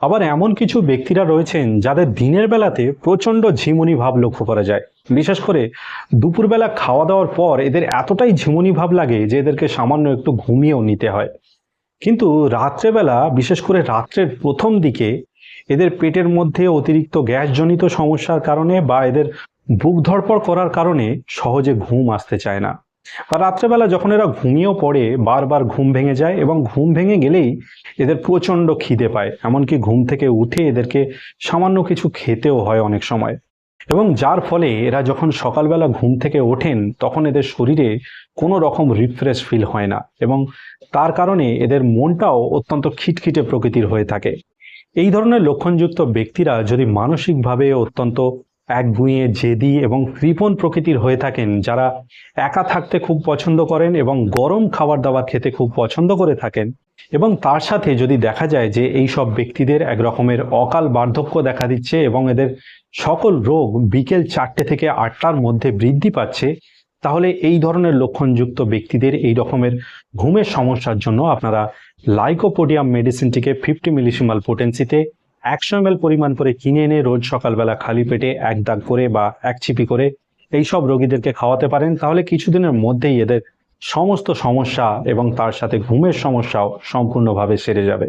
আবার এমন কিছু ব্যক্তিরা রয়েছেন যাদের দিনের বেলাতে প্রচণ্ড ঝিমুনি ভাব লক্ষ্য করা যায়। বিশেষ করে দুপুরবেলা খাওয়া দাওয়ার পর এদের এতটাই ঝিমুনি ভাব লাগে যে এদেরকে সামান্য একটু ঘুমিয়েও নিতে হয়। কিন্তু রাত্রেবেলা, বিশেষ করে রাত্রের প্রথম দিকে, এদের পেটের মধ্যে অতিরিক্ত গ্যাসজনিত সমস্যার কারণে বা এদের বুক ধড়পড় করার কারণে সহজে ঘুম আসতে চায় না। রাত্রেবেলা যখন এরা ঘুমিয়েও পড়ে, বারবার ঘুম ভেঙে যায় এবং ঘুম ভেঙে গেলেই এদের প্রচণ্ড খিদে পায়। এমনকি ঘুম থেকে উঠে এদেরকে সামান্য কিছু খেতেও হয় অনেক সময়। এবং যার ফলে এরা যখন সকালবেলা ঘুম থেকে ওঠেন, তখন এদের শরীরে কোনো রকম রিফ্রেশ ফিল হয় না এবং তার কারণে এদের মনটাও অত্যন্ত খিটখিটে প্রকৃতির হয়ে থাকে। এই ধরনের লক্ষণযুক্ত ব্যক্তিরা যদি মানসিকভাবে অত্যন্ত একগুঁয়ে জেদি এবং কৃপণ প্রকৃতির হয়ে থাকেন, যারা একা থাকতে খুব পছন্দ করেন এবং গরম খাবার দাবার খেতে খুব পছন্দ করে থাকেন। এবং তার সাথে যদি দেখা যায় যে এই সব ব্যক্তিদের এক রকমের অকাল বার্ধক্য দেখা দিচ্ছে এবং এদের সকল রোগ বিকেল চারটে থেকে আটটার মধ্যে বৃদ্ধি পাচ্ছে, তাহলে এই ধরনের লক্ষণযুক্ত ব্যক্তিদের এই রকমের ঘুমের সমস্যার জন্য আপনারা লাইকোপোডিয়াম মেডিসিনটিকে ফিফটি মিলিসিমাল পোটেন্সিতে একশো এম পরিমাণ করে কিনে এনে রোজ সকালবেলা খালি পেটে এক দাগ করে বা এক ছিপি করে এইসব রোগীদেরকে খাওয়াতে পারেন, তাহলে কিছুদিনের মধ্যেই এদের সমস্ত সমস্যা এবং তার সাথে ঘুমের সমস্যাও সম্পূর্ণভাবে সেরে যাবে।